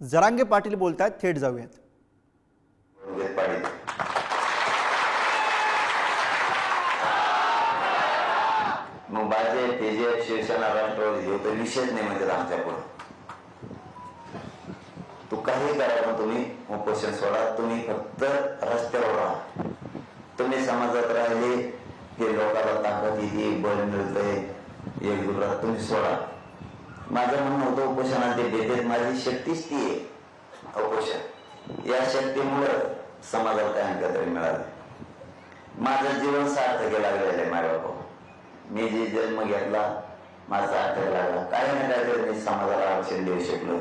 जरांगे पाटील बोलत आहेत थेट जाऊयात. मग भाजप तेजे शिवसेना राष्ट्रवादी हे तर विषयच नाही म्हणजे आमच्या पुढे तू काही करा पण तुम्ही उपोषण सोडा तुम्ही फक्त रस्त्यावर राहा. तुम्ही समाजात राहिले की लोकांना ताकद येते बळ मिळतंय एक दुसरा तुम्ही सोडा. माझं म्हणणं होतं उपोषणाचे देतेत माझी शक्तीच ती आहे. उपोषण. या शक्तीमुळं समाजाला काय तरी मिळालं. माझं जीवन सार्थक लागलेलं आहे माझ्या बाबा मी जे जन्म घेतला माझा सार्थक लागला. काही ना काहीतरी मी समाजाला आरक्षण देऊ शकलो.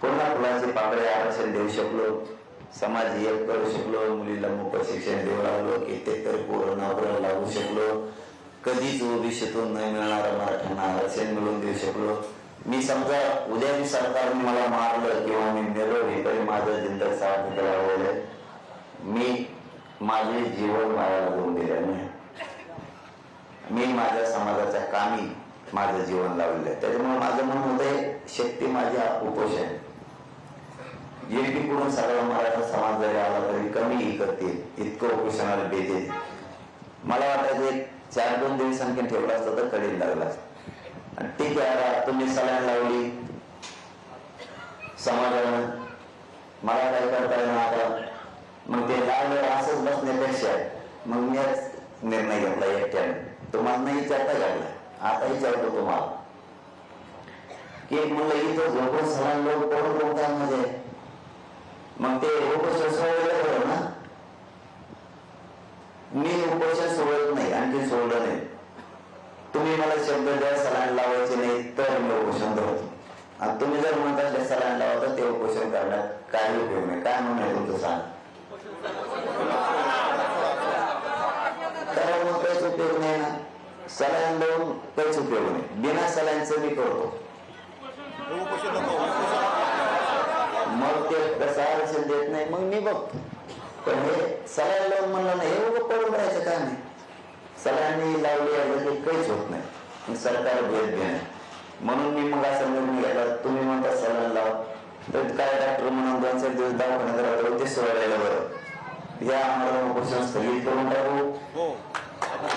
पुन्हा फुलाचे पाकळे आरक्षण देऊ शकलो. समाज एक करू शकलो. मुलीला मोफत शिक्षण देऊ लागलो. कित्येक पोरं नोकऱ्या लागू शकलो. कधीच ओबीसीतून न मिळणारा मराठ्यांना आरक्षण मिळवून देऊ शकलो. मी समजा उद्या मी सरकारने मला मारलं किंवा मी मेलो हे तरी माझं जिंदग सार्थक लागलेलं आहे. मी माझे जीवन मायाला देऊन दिल्याने नाही. मी माझ्या समाजाच्या कामी माझं जीवन लावलेलं आहे. त्याच्यामुळे माझं म्हणून होतंय शक्ती माझ्या उपोषण जेणेकरून सगळा मराठा समाज जरी आला तरी कमी करतील इतकं उपोषणाला बेते मला वाटतं एक चार दोन दिवस आणखी ठेवला असतं तर कडील लागला असतं. आणि ठीक आहे आता तुम्ही सलाईन लावली समाजानं मला काय करता येणार आता मग ते लावलं असंच बसण्यापेक्षा मग मी निर्णय घेतला एकट्याने तुम्हाला नाही विचारता घेतला आता विचारतो तुम्हाला की म्हणलं इथं झोपून सलाईन लोक पडून म्हणजे मग ते उपोषण सोडलं बरं ना मी उपोषण सोडत नाही आणखी सोडलं नाही तुम्ही मला शब्द द्या सलाईन लावायचे नाही तर मी उपोषण धरतो आणि तुम्ही जर म्हणत असले सलाईन लावा तर ते उपोषण करण्यात काही उपयोग नाही. काय म्हणणं आहे तुमचं सांग? तर मग काहीच उपयोग नाही ना. सलाईन लावून काहीच उपयोग नाही. बिना सलाईनचं मी करतो. मग ते कसं आरक्षण देत नाही मग मी बघतो. पण हे सलाईन लावून म्हणलं नाही हे उभं पडून राहायचं काय नाही सलाईनी लावली आहे काहीच होत नाही. मग सरकार भेट देणे म्हणून मी मग असा निर्णय घेतला. तुम्ही म्हणता सलाईन लावा. तर काय डॉक्टर म्हणून दोन चार दिवस दवाखान्यात राहतो ते सोडायला बरं या आम्हाला उपोषण स्थगित करून टाकू.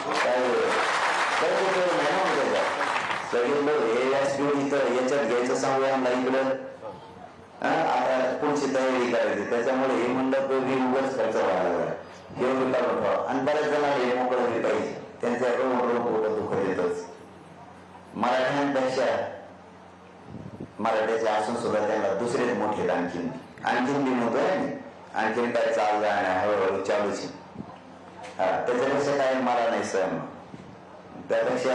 काय काय. सगळे हे व्यासपीठ इथं याच्यात घ्यायचं संविधानला इकडं. हा, आता पुढची तयारी करायची. त्याच्यामुळे हे म्हणलं तर मी उगाच खर्च व्हायला हे ठेवा. आणि बऱ्याच जणांना हे मोकळं पाहिजे. त्यांच्या रोड पोट दुखत येतच. मराठ्यांपेक्षा मराठ्याचे असून सुद्धा त्यांना दुसरेच मोठे आणखीन आणखीन मी म्हणतोय आणखीन काय चाल जाणार हळूहळू चालूच आहे. हा त्याच्यापेक्षा काय मला नाही सहन त्यापेक्षा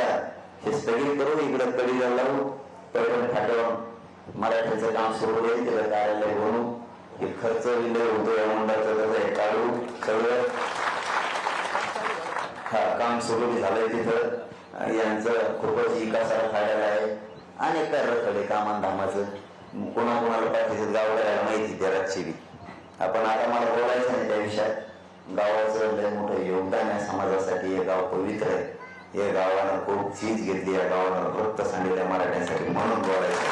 हे स्थगित करू इकडे कडीला लावू पैठण फाटवून मराठ्याचं काम सुरू होईल तिला कार्यालय बनवू. हे खर्च विलय होतो या मंडळाचं त्याचं हे काढू सगळं हा काम सुरू झालंय तिथं. यांचं खूपच विकासाला फायदा आहे. अनेक रखडे कामान धामाचं कोणाकोणाला पाठीचं गाव माहिती त्या रातची आपण आता मला बोलायचं नाही त्या विषयात. गावाचं लय मोठं योगदान आहे समाजासाठी. हे गाव पवित्र आहे. या गावानं खूप चीज घेतली. या गावानं रक्त सांगितलं मराठ्यांसाठी म्हणून बोलायचं.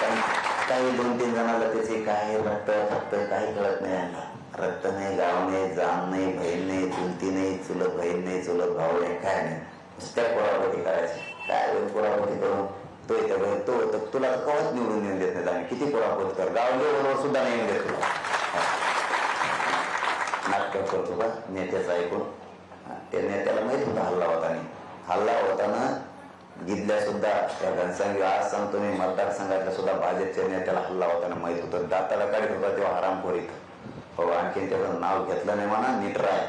पण काही दोन तीन जणाला त्याचे काय रक्त फक्त काही कळत नाही यांना. रक्त नाही गाव नाही जाण नाही बहीण नाही चुलती नाही चुलत बहीण नाही चुलत भाऊ नाही काय नाही. नुसत्या कोळापती करायची. काय होईल पोरापती करू तो येतो बहीण, तो तर तुला तर कवच निवडून येऊन देत नाही आम्ही किती पोरापोत कर? गाव बरोबर सुद्धा नाही येऊन देत तुला नाटक करतो का? नेत्याचं ऐकून. त्या नेत्याला माहीत होता हल्ला होताना. हल्ला होताना गिदल्या सुद्धा त्या घनसंघ आज सांगतो मी मतदारसंघातल्या सुद्धा भाजपच्या नेत्याला हल्ला होताना माहीत होतं. दाताला काढत होता तेव्हा हरामखोर इथं. हो आणखी त्याचं नाव घेतलं नाही म्हणा नीट राय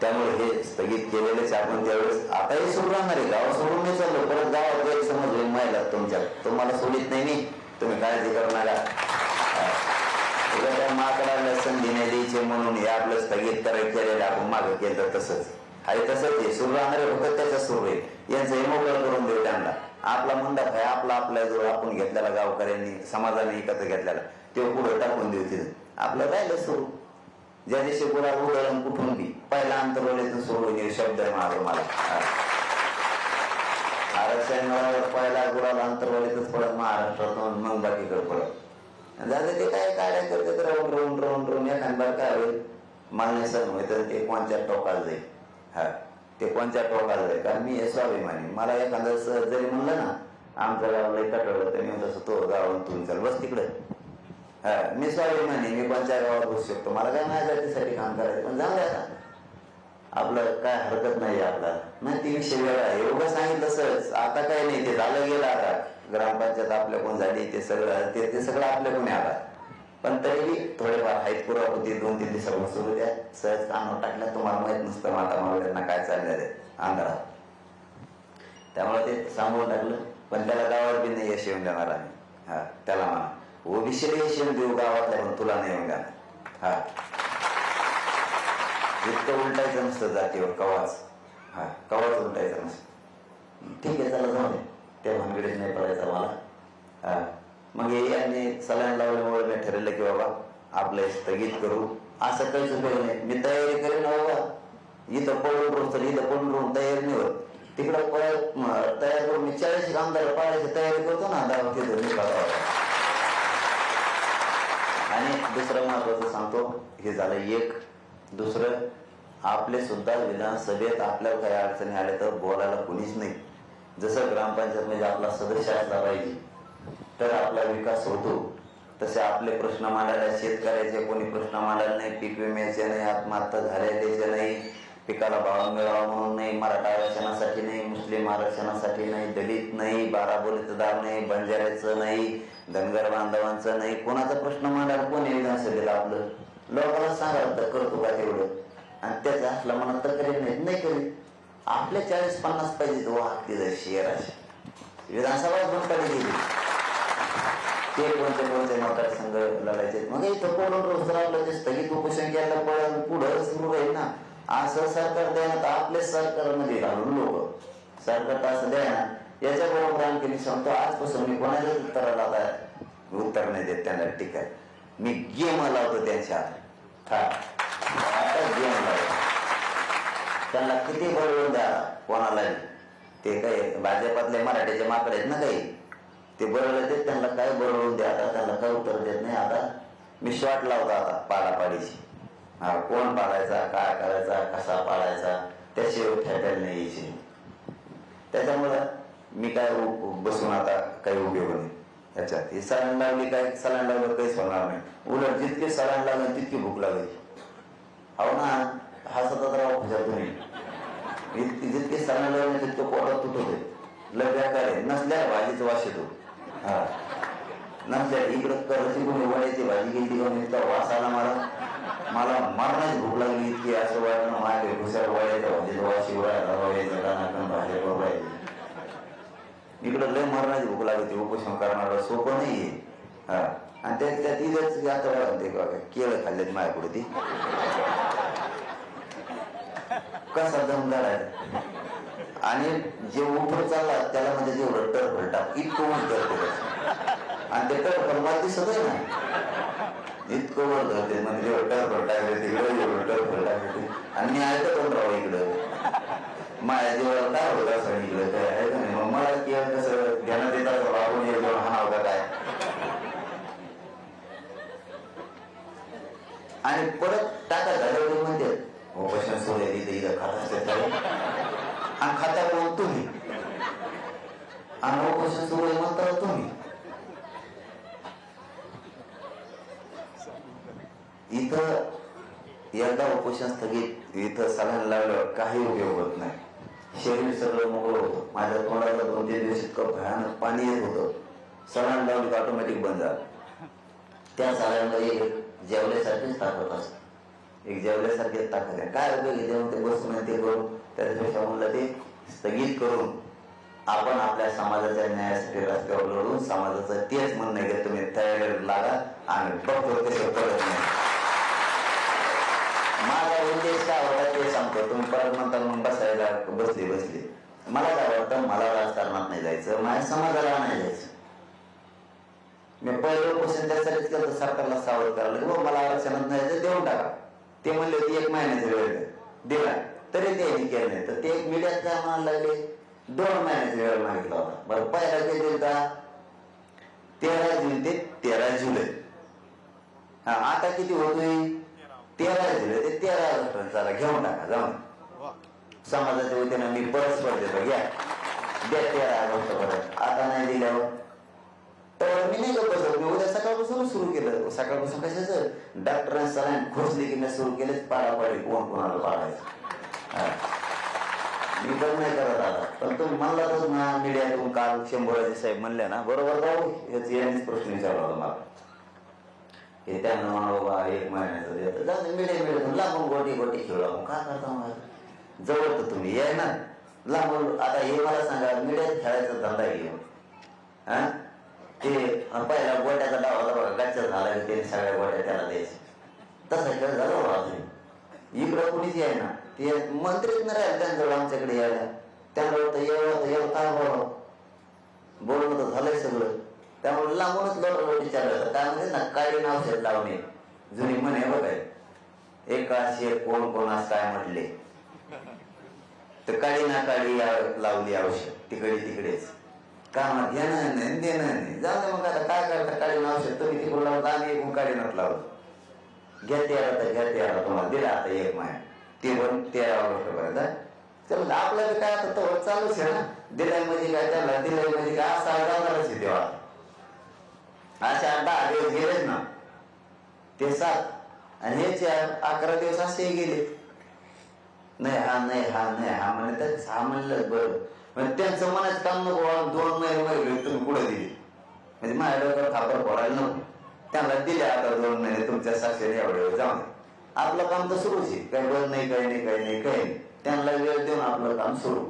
त्यामुळे हे स्थगित केलेलेच आपण त्यावेळेस आताही सुरू राहणार आहे. गाव सोडून नाही चाललो. परत गावात एक समज महिला तुमच्या. तुम्हाला सोडित नाही मी. तुम्ही काळजी करू माकडाला संधी नाही द्यायची म्हणून हे आपलं स्थगित करायचं केलेलं आपण मागं केलं तसंच. आणि तसंच आहे सुरू राहणारे आहे त्याचा सुरू आहे यांचं हे करून देऊ त्यांना. आपला मंडप आहे आपला आपला जो आपण घेतलेला गावकऱ्यांनी समाजाने एकत्र घेतलेला. तो पुढे टाकून देऊ तिथं. आपलं राहिलं सुरू. ज्या दिवशी पुरा उदळण कुठून बी. पहिला अंतरवलीतून सुरू होईल शब्द आहे माझा मला महाराष्ट्र आरक्षण पहिला गुराला अंतर्वालीतच पडत महाराष्ट्रातून मग बाकीकडे पडत. झालं ते काय काय करते तर राऊंड राऊंड राऊंड राऊंड. एखाद्या बार काय होईल? मान्य सण होईल तर ते कोणत्या टोकाला जाईल? हा ते कोणत्या टोकाला आहे? कारण मी स्वाभिमानी मला एखादं जरी म्हणलं ना आमचं गाव लई कटवलं तर मी तसं तो गावून तुम्ही चल बस तिकडे. हा मी स्वाभिमानी मी कोणत्या गावात बसू शकतो. मला काय माझ्या जातीसाठी काम करायचं? पण जाऊ द्या आता. आपलं काय हरकत नाही आपला नाही ती विषय वेगळा आहे. एवढं सांगितलं सहज. आता काय नाही. ते झालं गेलं आता. ग्रामपंचायत आपल्या कोण झाली ते सगळं ते ते सगळं आपल्या कोणी आला. पण तरीही थोडेफार आहेत पुरा होती दोन तीन दिवसापासून सुरू द्या सहज कानावर टाकल्या तुम्हाला माहीत नसतं माता मावळ्यांना काय चालणार आहे आंधळा. त्यामुळे ते सांगून टाकलं पण त्याला गावात बी नाही यश येऊन देणार आम्ही. हा त्याला म्हणा. ओबीसीला यश येऊन देऊ आहे पण तुला नाही येऊन देणार. हा. इतकं उलटायचं नसतं जातीवर कवाच. हा कवाच उलटायचं नसतं. ठीक आहे चला जाऊ दे त्या भानगडीत नाही पडायचं मला हा मग हे यांनी सलाईन लावल्यामुळे मी ठरवलं की बाबा आपलं स्थगित करू. असं काहीच उपयोग नाही. मी तयारी करेन ना बाबा इथं पडून रोज तर इथं पडून रोज तयारी नाही होत. तिकडं पळ- तयार करून मी चाळीस कामदार पाळायची तयारी करतो ना दहा तिथं मी आणि दुसरं महत्वाचं सांगतो हे झालं एक. दुसरं आपले सुद्धा विधानसभेत आपल्याला काही अडचणी आल्या तर बोलायला कुणीच नाही. जसं ग्रामपंचायत म्हणजे आपला सदस्य असला पाहिजे तर आपला विकास होतो. तसे आपले प्रश्न मांडायला शेतकऱ्याचे कोणी प्रश्न मांडायला नाही पीक विम्याचे नाही आत्महत्या झालेल्याचे नाही पिकाला भाव मिळावा म्हणून नाही मराठा आरक्षणासाठी नाही मुस्लिम आरक्षणासाठी नाही दलित नाही बारा बोलीतदार नाही बंजाऱ्याचं नाही धनगर बांधवांचं नाही कोणाचा प्रश्न मांडायला कोणी विधानसभेला आपलं? लोकांना सांगा तर करतो का तेवढं आणि त्याचा असला मनात तक्रारी नाही नाही करीत आपले चाळीस पन्नास पाहिजे तो तिथं शेअर असे विधानसभा पण गेली. ते कोणते कोणते मतदारसंघ लढायचे मग इथं कोण रोज आपलं स्थगित उपोषण केलं पण पुढं सुरू राहील ना. असं सरकार द्या ना तर आपलेच सरकारमध्ये घालून लोक. सरकार असं द्या ना याच्याबरोबर आणखी मी सांगतो? आजपासून मी कोणाच्याच उत्तराला आता उत्तर नाही देत त्यांना ठीक आहे. मी गेम लावतो त्यांच्या आता गेम लावतो त्यांना किती बळवून द्या कोणालाही. ते काय भाजपातले मराठीचे माकडे आहेत ना काही? ते बरं देत त्यांना काय बरोबर द्या आता? त्यांना काय उत्तर देत नाही आता? मी शॉट लावतो आता पाडापाडीची हा कोण पाडायचा काय करायचा? कसा पाडायचा त्याशिवाय ठेकायला नाही यायची त्याच्यामुळं मी काय उ- बसून आता काही उपयोग नाही. त्याच्यात हे सलान लावली काय? सलान लावलं काहीच होणार नाही. उलट जितके सलान लागेल तितकी भूक लागली. हो ना हा राहू राव तुम्ही इतकी जितके सलान लावले तितकं पोटात तुटत आहे लय काय नसल्या भाजीचं वास येतो. हा. नसल्या इकडं करायची कोणी वड्याची भाजी गेली कोणी इतका वास आला मला. मला मरणाची भूक लागली इतकी असं वाटलं माझ्या घुसार वड्याच्या भाजीचा वास शिवरायला वड्याचं दाना भाज्या बघायची इकडं लय मरणाची भूक लागली उपोषण करणार सोपं नाहीये हा. आणि त्यात त्यात इथंच आता ते केळं खाल्लेत माझ्या पुढे ती. कसा दमदार आहे. आणि जे उठून चालला त्याला म्हणजे जेवढं टर भरटा इतकं वर धरते आणि ते टर भर मला दिसतच नाही. ना इतकं वर धरते म्हणजे जेवढं टर भरटा तिकडे जेवढं टर भरटा आणि मी ऐकत पण राहू इकडं? माझ्या जीवाला काय होत असं इकडं? काय आहे का नाही? मग मला की कसं ध्यानात येत असं आपण हा होता काय? आणि परत टाका झाल्यावर म्हणते उपोषण सुरू आहे इथं इथं खात असते तर आणि खाता कोण तुम्ही? आणि उपोषण म्हणता तुम्ही. इथं एकदा उपोषण स्थगित इथं सगळ्यांना लावल्यावर काही उपयोग होत नाही. शरीर सगळं मोकळं होतं. माझ्या तोंडाला दोन तीन दिवस इतकं भयानक पाणी येत होतं. सलाईन लावली ऑटोमॅटिक बंद झालं. त्या सगळ्यांना एक जेवल्यासारखीच ताकद असते. एक जेवल्यासारखीच ताकद आहे. काय उपयोग जेवण? ते बसून ते करून त्याच्यापेक्षा म्हणलं ते स्थगित करून आपण आपल्या समाजाच्या न्यायासाठी रस्त्यावर लढून समाजाचं तेच म्हणणं आहे की तुम्ही तयारी लागा आणि बघतो कसे करत नाही. माझा उद्देश काय होता ते सांगतो. तुम्ही परत म्हणता मग बसायला बसली बसली. मला काय वाटतं मला राजकारणात नाही जायचं माझ्या समाजाला नाही जायचं. मी पहिलं क्वेश्चन त्यासाठीच केलं सरकारला सावध करायला. की मला आरक्षणात नाही जायचं देऊन टाका. ते म्हणले होते एक महिन्याची वेळ दिला तरी ते केलं नाही. तर ते मीडियात काय म्हणायला लागले. दोन महिन्याचा वेळ मागितला होता. बरं पहिला किती होता तेरा जून ते तेरा जुलै. हा आता किती होतोय? तेरा जुलै ते तेरा ऑगस्ट. चला घेऊन टाका जाऊन समाजाच्या वतीनं मी परस्पर देतो घ्या. द्या तेरा ऑगस्ट परत आता नाही दिल्यावर तर मी नाही गप्प बसत मी उद्या सकाळपासून सुरू केलं. सकाळपासून कशाचं? डॉक्टरांनी सलाईन खोसली की मी सुरू केले पाडापाडी कोण कोणाला पाडायचं मी पण नाही करत आता. पण तुम्ही म्हणला तर ना मीडियातून काल शंभराजी साहेब म्हणले ना बरोबर जाऊ याच यांनीच प्रश्न विचारला होता मला. हे त्यांना म्हणा बाबा एक महिन्याचं देतं जाऊ मीडिया मीडिया लांबून गोटी गोटी खेळू आपण. काय करता हो मग जवळ तर तुम्ही याय ना. लांबून आता हे मला सांगा मीडियात खेळायचा धंदा घेऊन हा? ते पहिला गोट्याचा डाव होता बघा गच्चा झाला की त्याने सगळ्या गोट्या त्याला द्यायचे. तसा खेळ झाला हो बाबा इकडं कुणीच याय ना. ते मंत्रीच राहिले त्यांच्याकडे? आमच्याकडे यायला. त्यांना वाटतं यावं तर यावं काय बोलावं बोलणं तर झालंय सगळं. त्यामुळे लांबूनच लोटलोटी विचारलं काय म्हणजे ना काळी औषध लावणे. जुनी म्हणे बघाय एकाशे कोण कोणास काय म्हटले. तर काळी ना काळी या- लावली औषध. तिकडे तिकडेच. कामात घेणं नाही देणं नाही जाऊ दे मग आता काय करता? काळी औषध तुम्ही तिकडे लावता आम्ही एकूण काळी नट लावलं घ्या ते तर घ्या ते तुम्हाला. दिला आता एक माया. ते पण तेरा ऑगस्ट पर्यंत चल काय आता तो चालूच आहे ना. दिलाय म्हणजे काय त्याला दिलाय म्हणजे काय असा जाणारच आहे तेव्हा. असे दहा दिवस गेलेच ना. ते सात. आणि हे चार अकरा दिवस असे गेले नाही हा नाही हा नाही हा म्हणे तर हा म्हणलं बरं. म्हणजे त्यांचं मनाचं काम नको दोन महिने वगैरे तुम्ही पुढे दिली? म्हणजे माझ्या डोक्यावर खापर पडायला नको. त्यांना दिले आता दोन महिने तुमच्या साक्षीने एवढे वेळ जाऊन. आपलं काम तर सुरूच आहे. काही बंद नाही काही नाही काही नाही काही नाही. त्यांना वेळ देऊन आपलं काम सुरू.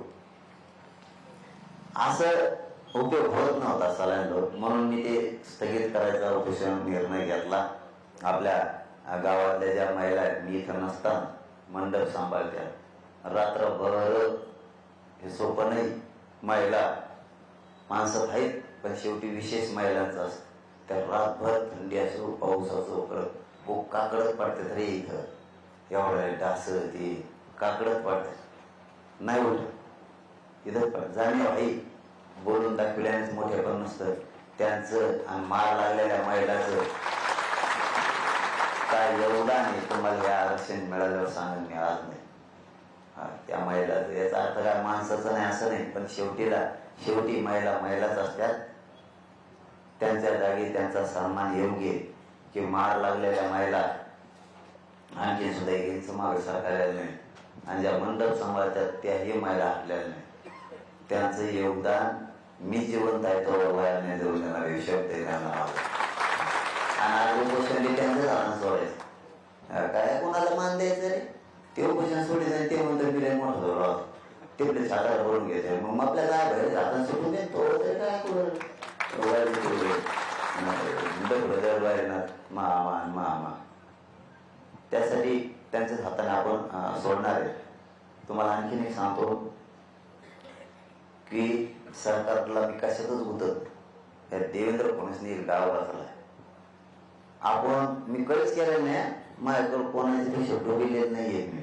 असं उपयोग होत नव्हता सलाईन म्हणून मी ते स्थगित करायचा ऑफिशियल निर्णय घेतला. आपल्या गावातल्या ज्या महिला आहेत मी इथं नसताना मंडप सांभाळत्या. रात्रभर हे सोपं नाही. महिला माणसं आहेत पण शेवटी विशेष महिलांचं असतं. त्या रातभर थंडी असो पाऊस असो करत खूप काकडत पडतात रे इथं. एवढं डास ते काकडत पडतात नाही उलट. इथं पण जाणीव आहे. बोलून दाखविल्यानेच मोठे पण नसतं. त्यांचं आणि मार लागलेल्या महिलाचं काय एवढा नाही तुम्हाला हे आरक्षण मिळाल्यावर सांगून मिळालं नाही. त्या महिलाचं याचा अर्थ काय? माणसाचं नाही असं नाही. पण शेवटीला शेवटी महिला महिलाच असतात. त्यांच्या जागी त्यांचा सन्मान योग्य आहे की मार लागलेल्या महिला आणखी सुद्धा यांचं मागे सरकारलेलं नाही. आणि ज्या मंडप सांभाळतात त्याही महिला हटलेल्या नाही. त्यांचं योगदान मी जिवंत आहे तो वयाने देऊन देणार हे शब्द त्यांना आणि आज उपोषण त्यांचं जाणं सोडायचं. काय कोणाला मान द्यायचं रे? ते उपोषण सोडायचं ते म्हणतो मी लय मोठं झालो आहोत. तिकडे छातावर घ्यायचं मग आपल्या काय बाहेर हातात सुटून दे तो तरी काय करू मामा मामा त्यासाठी त्यांच्याच हाताने आपण सोडणार आहे. तुम्हाला आणखीन एक सांगतो की सरकारला मी कशातच गुतत या देवेंद्र फडणवीसने एक गाव बसलाय आपण मी कधीच केलं नाही माझ्याकडे कोणाचे पैसे डोबिले नाही आहे मी.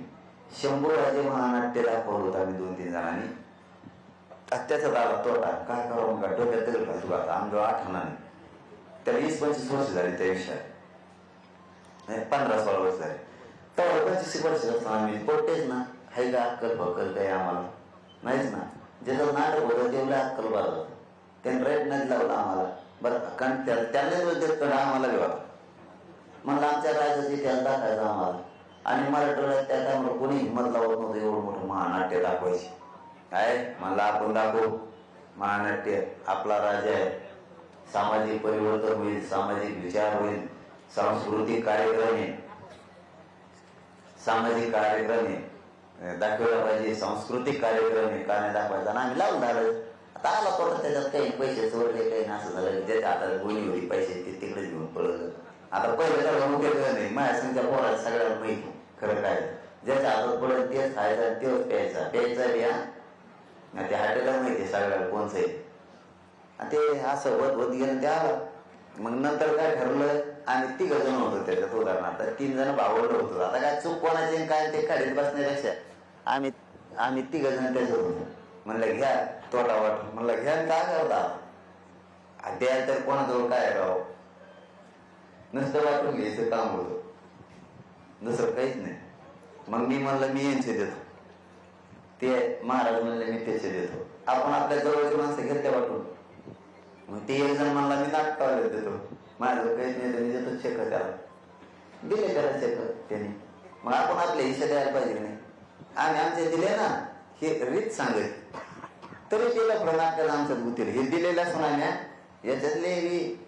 शंभर राजे महानाट्य दाखवलं होतं आम्ही दोन तीन जणांनी. त्याचा दादा तोटा. काय करावं? का डोक्यात तरी घालतो आता. आमच्या आठवणा नाही त्याला वीस पंचवीस वर्ष झाली त्या विषयात नाही, पंधरा सोळा वर्ष झाले तेव्हा पंचवीस वर्ष असताना आम्ही पोटेच ना हाय का अक्कल फक्कल काही आम्हाला नाहीच ना ज्याचं नाटक होतं तेवढं अक्कल बाज होतं त्याने रेट नाही लावला आम्हाला बरं कारण त्या- त्यांनाच उद्योग कडा आम्हाला घेवा होता म्हणलं आमच्या राजाची इतिहास दाखवायचा आम्हाला आणि मराठवाड्यात त्या टायमाला कोणी हिंमत लावत नव्हतं एवढं मोठं महानाट्य दाखवायचे काय म्हणलं आपण दाखवू महानाट्य आपला राजा आहे सामाजिक परिवर्तन होईल सामाजिक विचार होईल सांस्कृतिक कार्यक्रम सामाजिक कार्यक्रम आहे. दाखवायला पाहिजे सांस्कृतिक कार्यक्रम आहे. का नाही दाखवायचा आणि आम्ही लावून झालं आता आला परत त्याच्यात काही पैसे चोरले काही नाही असं झालं. ज्याच्या हातात गोळी होती पैसे ते तिकडे घेऊन पळत आता पहिले तर मोठे नाही. माझ्या संख्या पोराला सगळ्याला माहिती खरं काय? ज्याच्या हातात पडत तेच खायचा तेच प्यायचा. प्यायचा बिया ते हाटेला माहिती आहे सगळ्याला कोणचं आहे. ते असं वध वध गेलं ते मग नंतर काय ठरलं? आम्ही तिघ जण होतो त्याच्यात उदाहरणार्थ. तीन जण भावडलं होतो. आता काय चूक कोणाचे काय? ते काढीत बसण्यापेक्षा. आम्ही आम्ही तिघ जण त्याच्यात होतो. म्हणलं घ्या तोटा वाट म्हणलं घ्या आणि काय करता? द्याल तर कोणाजवळ काय राव? नुसतं वाटून घ्यायचं काम होतं. दुसरं काहीच नाही. मग मी म्हणलं मी यांचे देतो. ते महाराज म्हणले मी त्याचे देतो. आपण आपल्या जवळची माणसं घेतल्या वाटून. मग ते एक जण म्हणला मी नाटकावाले देतो माझं काहीच नाही त्यांनी देतो चेक त्याला. दिले त्याला चेक त्याने. मग आपण आपले हिस्से द्यायला पाहिजे की नाही? आम्ही आमचे दिले ना हे रीत सांगत तरी ते नाटकाला आमचं गुतील हे दिलेल्या सुनाम्या याच्यातले बी,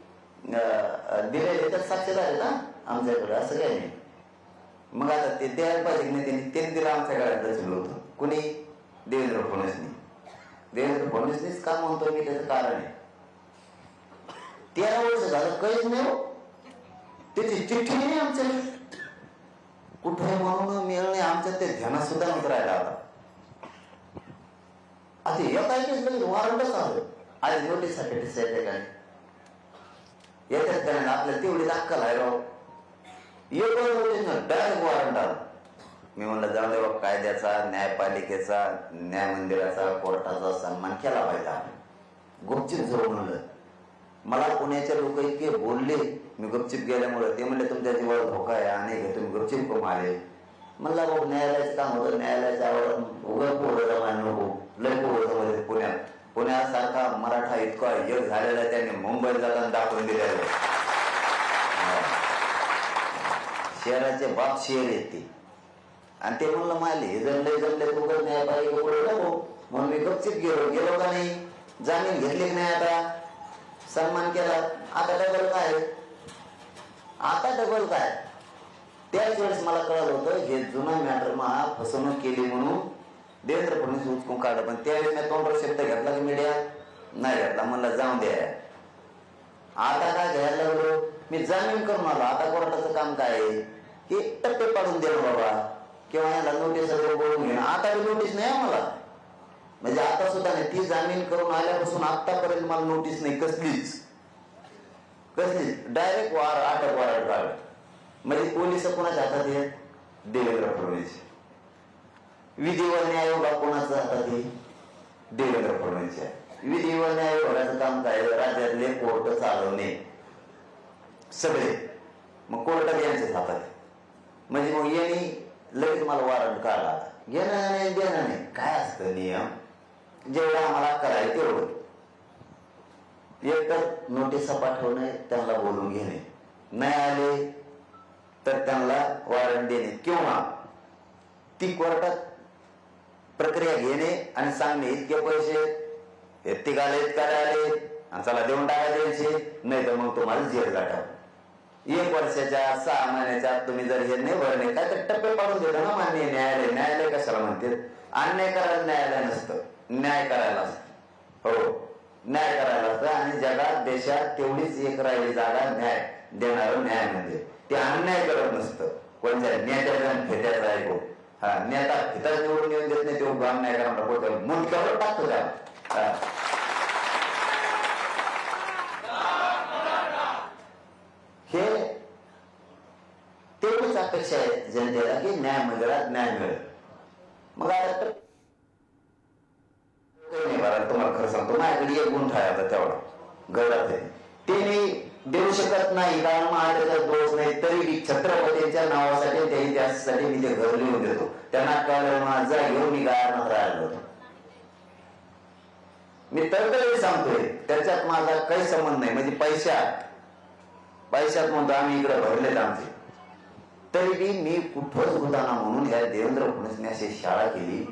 अं, दिलेले याच्यात साक्षीदार आहेत ना आमच्याकडे असं काही नाही. मग आता ते द्यायला पाहिजे की नाही त्यांनी? त्यांनी दिलं आमच्या गाड्यात दर्शवलं होतं. कुणी? देवेंद्र फडणवीसनी. देवेंद्र फडणवीसनीच का म्हणतो मी त्याचं कारण आहे? तेरा वर्ष झालं काहीच नाही हो. त्याची चिठ्ठी नाही आमच्या. कुठे म्हणून मिळणे आमच्या ते ध्यानात सुद्धा नव्हतं राहिला आता. आता एका ऐकच लगेच वॉरंटच आलं आज नोटीससाठी दिसायचं काय? येतात कारण आपल्या तेवढी अक्कल आहे राव. एक नोटीस ना डायरेक्ट वॉरंट आलं. मी म्हणलं जाऊ दे बाबा कायद्याचा न्यायपालिकेचा न्याय मंदिराचा कोर्टाचा सन्मान केला पाहिजे आपण. गुपचित जाऊ म्हणलं पुण्याच्या पुण्याचे लोक इतके बोलले मी गपचिप गेल्यामुळे ते म्हणले तुमच्या जीवावर धोका आहे आणि तुम्ही गपचिप करून आले. म्हणलं बाबा न्यायालयाचं काम होतं न्यायालयाच्या आवड उघड पोरं जमायला नको लय पोरं मध्ये पुण्यात पुण्यासारखा मराठा इतका यश झालेला आहे त्यांनी मुंबईत जाताना दाखवून दिलेला शहराचे बाप शेर येते आणि ते म्हणलं माले हे जमले जमले तू कर न्यायपालिका पुढे म्हणून मी गपचिप गेलो. गेलो का नाही? जामीन घेतली की नाही आता? सन्मान केला. आता डबल काय आता डबल काय त्याच वेळेस मला कळलं होतं हे जुना मॅटर मा फसवणूक केली म्हणून देवेंद्र फडणवीस उचकून काढलं. पण त्यावेळेस मी तोंडवर शब्द घेतला की मीडिया नाही घेतला. म्हणलं जाऊन द्या आता काय घ्यायला लागलो? मी जामीन करून आलो. आता कोर्टाचं काम काय आहे? हे टप्पे पाडून दे बाबा. किंवा याला नोटीस बोलून घेणं. आता नोटीस नाही आहे मला म्हणजे आता सुद्धा नाही ती जामीन करून आल्यापासून आतापर्यंत मला नोटीस नाही कसलीच. कसलीच. डायरेक्ट वार अटक वारंट काढ म्हणजे पोलीस कोणाच्या हातात आहेत देवेंद्र फडणवीस. विधी व न्याय विभाग कोणाच्या हातात येईल देवेंद्र फडणवीस आहे. विधी व न्याय विभागाचं काम काय राज्यातले कोर्ट चालवणे. सगळे. मग कोर्ट यांच्याच हातात आहे. म्हणजे मग यांनी लगेच मला वारंट काढला घेणं नाही देणं नाही. काय असतं नियम? जेवढं आम्हाला करायला तेवढं. एकच तर नोटिसा पाठवणे त्यांना बोलून घेणे नाही आले तर त्यांना वॉरंट देणे. किंवा ती कोर्टात प्रक्रिया घेणे आणि सांगणे इतके पैसे इतके आले काय आले? आणि चला देऊन टाका द्यायचे नाही तर मग तुम्हाला जेल गाठा एक वर्षाच्या सहा महिन्याच्या तुम्ही जर हे नाही भरणे काय तर टप्पे पाडून देतो ना मान्य न्यायालय न्यायालय कशाला म्हणते अन्याय करायला न्यायालय नसतं. न्याय करायला असतं. हो. न्याय करायला असतं आणि जगात देशात तेवढीच एक राहिली जागा न्याय देणार न्याय म्हणजे. ते अन्याय करत नसतं. कोणत्या नेत्याचा आणि फेत्याचा ऐकू हो. हा. नेता फिता निवडून येऊन देत नाही तेवढं अन्याय करणार. हो, कोणत्या मुंडक्यावर टाकतो त्या हे. तेवढीच अपेक्षा आहे जनतेला की न्याय मंदिरात न्याय मिळेल. मग आता माझ्याकडे तेवढा. गडात आहे. ते मी देऊ शकत नाही कारण माझ्या दोष नाही तरी छत्रपतीच्या नावासाठी त्या इतिहासासाठी मी ते घर लिहून देतो. त्यांना कळलं माझा घेऊन मी गायनात राहिलो होतो. मी तळतळी सांगतोय त्याच्यात माझा काही संबंध नाही. म्हणजे पैशात पैशात म्हणतो आम्ही इकडे भरलेत आमचे. तरी बी मी कुठंच होताना म्हणून या देवेंद्र फडणवीसने अशी शाळा केली.